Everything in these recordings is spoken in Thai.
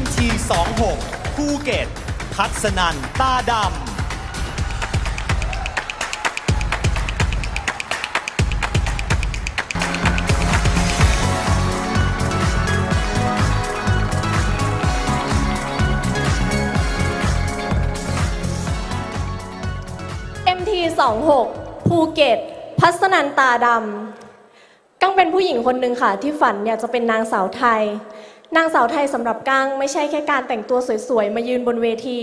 MT26 ภูเก็ต ทัศนันตาดำ MT 26ภูเก็ต พัสนันตาดำกั้งเป็นผู้หญิงคนหนึ่งค่ะ ที่ฝันอยากจะเป็นนางสาวไทย นางสาวไทยสำหรับกั้งไม่ใช่แค่การแต่งตัวสวยๆ มายืนบนเวที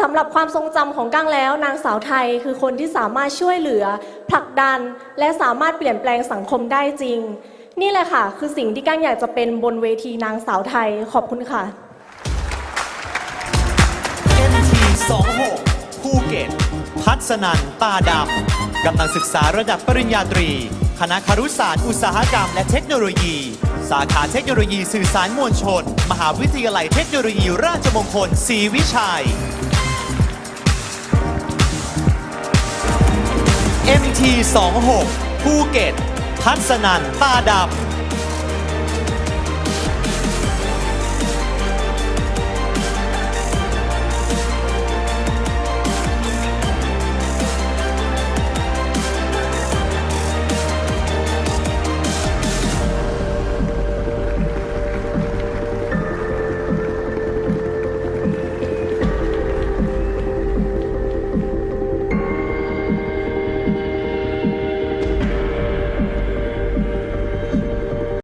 สำหรับความทรงจำของกั้งแล้ว นางสาวไทยคือคนที่สามารถช่วยเหลือ ผลักดัน และสามารถเปลี่ยนแปลงสังคมได้จริง นี่แหละค่ะ คือสิ่งที่กั้งอยากจะเป็นบนเวทีนางสาวไทยขอบคุณค่ะ MT26 ภูเก็ต พัฒนันตาดำกำลังศึกษาระดับปริญญาตรี คณะครุศาสตร์อุตสาหกรรม และเทคโนโลยี สาขาเทคโนโลยีสื่อสารมวลชน มหาวิทยาลัยเทคโนโลยีราชมงคลศรีวิชัย MT26 ภูเก็ต พัฒนันตาดำ